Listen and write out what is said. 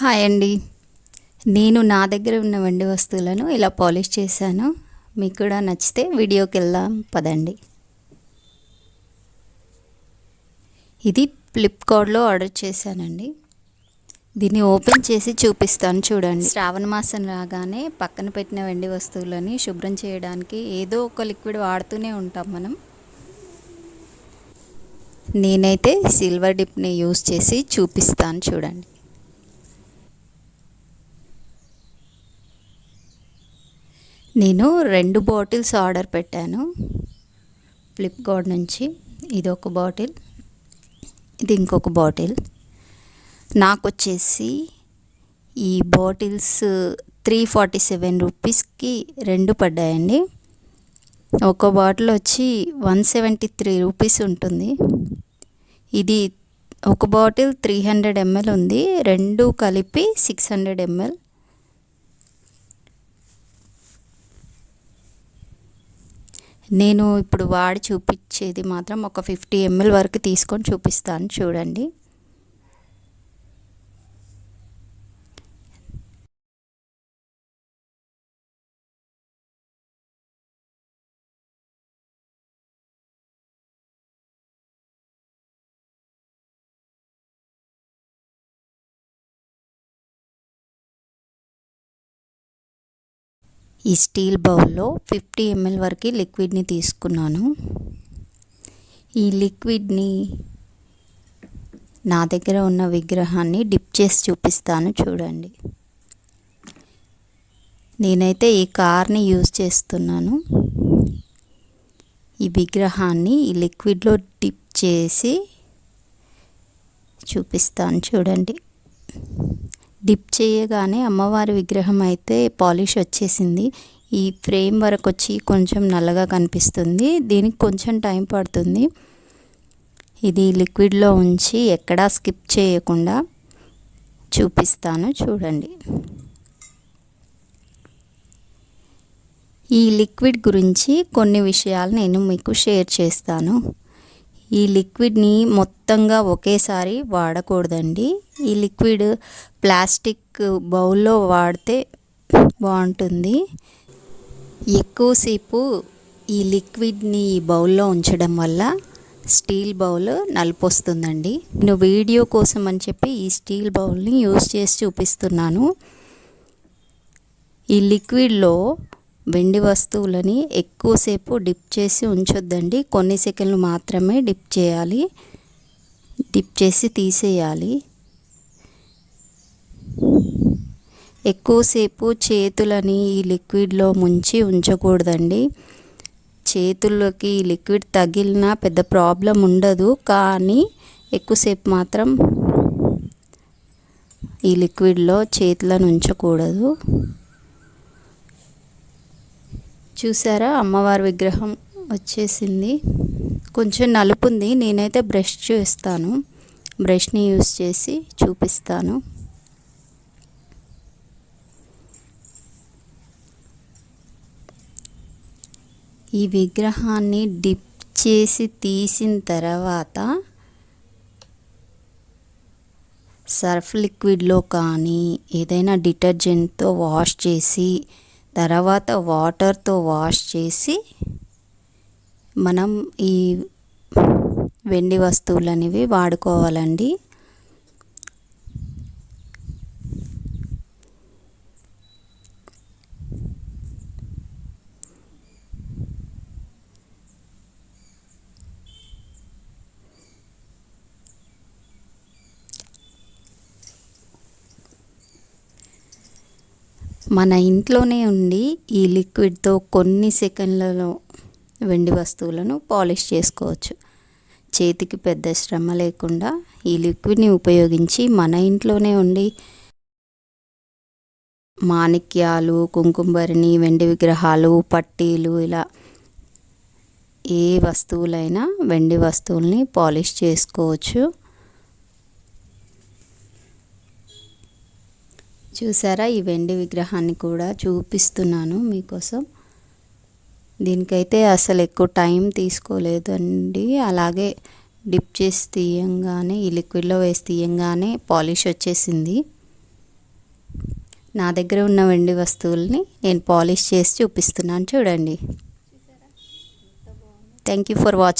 Hi అండి. నేను నా దగ్గర ఉన్న వెండి వస్తువులను ఇలా పాలిష్ చేశాను. మీకు కూడా నచ్చితే వీడియోకి వెళ్దాం పదండి. ఇది ఫ్లిప్కార్ట్లో ఆర్డర్ చేశానండి. దీన్ని ఓపెన్ చేసి చూపిస్తాను చూడండి. శ్రావణ మాసం రాగానే పక్కన పెట్టిన వెండి వస్తువులని శుభ్రం చేయడానికి ఏదో ఒక లిక్విడ్ వాడుతూనే ఉంటాం మనం. నేనైతే సిల్వర్ డిప్ని యూస్ చేసి చూపిస్తాను చూడండి. నేను రెండు బాటిల్స్ ఆర్డర్ పెట్టాను. ఫ్లిప్కార్ట్ నుంచి ఇది ఒక బాటిల్ ఇది ఇంకొక బాటిల్. నాకు వచ్చేసి ఈ బాటిల్స్ త్రీ ఫార్టీ సెవెన్ రూపీస్కి రెండు పడ్డాయండి. ఒక బాటిల్ వచ్చి వన్ సెవెంటీ త్రీ రూపీస్ ఉంటుంది. ఇది ఒక బాటిల్ త్రీ హండ్రెడ్ ఎంఎల్ ఉంది రెండు కలిపి సిక్స్ హండ్రెడ్ ఎంఎల్. నేను ఇప్పుడు వాడి చూపించేది మాత్రం ఒక ఫిఫ్టీ ఎంఎల్ వరకు తీసుకొని చూపిస్తాను చూడండి. ఈ స్టీల్ బౌల్లో ఫిఫ్టీ ఎంఎల్ వరకు లిక్విడ్ని తీసుకున్నాను. ఈ లిక్విడ్ని నా దగ్గర ఉన్న విగ్రహాన్ని డిప్ చేసి చూపిస్తాను చూడండి. నేనైతే ఈ కార్ని యూజ్ చేస్తున్నాను. ఈ విగ్రహాన్ని ఈ లిక్విడ్లో డిప్ చేసి చూపిస్తాను చూడండి. డిప్ చేయగానే అమ్మవారి విగ్రహం అయితే పాలిష్ వచ్చేసింది. ఈ ఫ్రేమ్ వరకు వచ్చి కొంచెం నల్లగా కనిపిస్తుంది. దీనికి కొంచెం టైం పడుతుంది. ఇది లిక్విడ్లో ఉంచి ఎక్కడా స్కిప్ చేయకుండా చూపిస్తాను. చూడండి. ఈ లిక్విడ్ గురించి కొన్ని విషయాలు నేను మీకు షేర్ చేస్తాను. ఈ లిక్విడ్ని మొత్తంగా ఒకేసారి వాడకూడదండి. ఈ లిక్విడ్ ప్లాస్టిక్ బౌల్లో వాడితే బాగుంటుంది. ఎక్కువసేపు ఈ లిక్విడ్ని ఈ బౌల్లో ఉంచడం వల్ల స్టీల్ బౌల్ నలుపు వస్తుందండి నేను వీడియో కోసం అని చెప్పి ఈ స్టీల్ బౌల్ని యూస్ చేసి చూపిస్తున్నాను. ఈ లిక్విడ్లో వెండి వస్తువులని ఎక్కువసేపు డిప్ చేసి ఉంచొద్దండి. కొన్ని సెకండ్లు మాత్రమే డిప్ చేయాలి. డిప్ చేసి తీసేయాలి. ఎక్కువసేపు చేతులని ఈ లిక్విడ్లో ముంచి ఉంచకూడదండి. చేతుల్లోకి ఈ లిక్విడ్ తగిలినా పెద్ద ప్రాబ్లం ఉండదు. కానీ ఎక్కువసేపు మాత్రం ఈ లిక్విడ్లో చేతులను ఉంచకూడదు. చూసారా? అమ్మవారి విగ్రహం వచ్చేసింది. కొంచెం నలుపుంది. నేనైతే బ్రష్ చేస్తాను. బ్రష్ని యూస్ చేసి చూపిస్తాను. ఈ విగ్రహాన్ని డిప్ చేసి తీసిన తర్వాత సర్ఫ్ లిక్విడ్లో కానీ ఏదైనా డిటర్జెంట్తో వాష్ చేసి తర్వాత వాటర్తో వాష్ చేసి మనం ఈ వెండి వస్తువులు అనేవి వాడుకోవాలండి. మన ఇంట్లోనే ఉండి ఈ లిక్విడ్తో కొన్ని సెకండ్లలో వెండి వస్తువులను పాలిష్ చేసుకోవచ్చు. చేతికి పెద్ద శ్రమ లేకుండా ఈ లిక్విడ్ని ఉపయోగించి మన ఇంట్లోనే ఉండి మాణిక్యాలు కుంకుమరిని వెండి విగ్రహాలు పట్టీలు ఇలా ఏ వస్తువులైనా వెండి వస్తువుల్ని పాలిష్ చేసుకోవచ్చు. చూసారా? ఈ వెండి విగ్రహాన్ని కూడా చూపిస్తున్నాను మీకోసం. దీనికైతే అసలు ఎక్కువ టైం తీసుకోలేదండి. అలాగే డిప్ చేసి తీయంగానే ఈ లిక్విడ్లో వేసి తీయంగానే పాలిష్ వచ్చేసింది. నా దగ్గర ఉన్న వెండి వస్తువుల్ని నేను పాలిష్ చేసి చూపిస్తున్నాను. చూడండి. Thank you for watching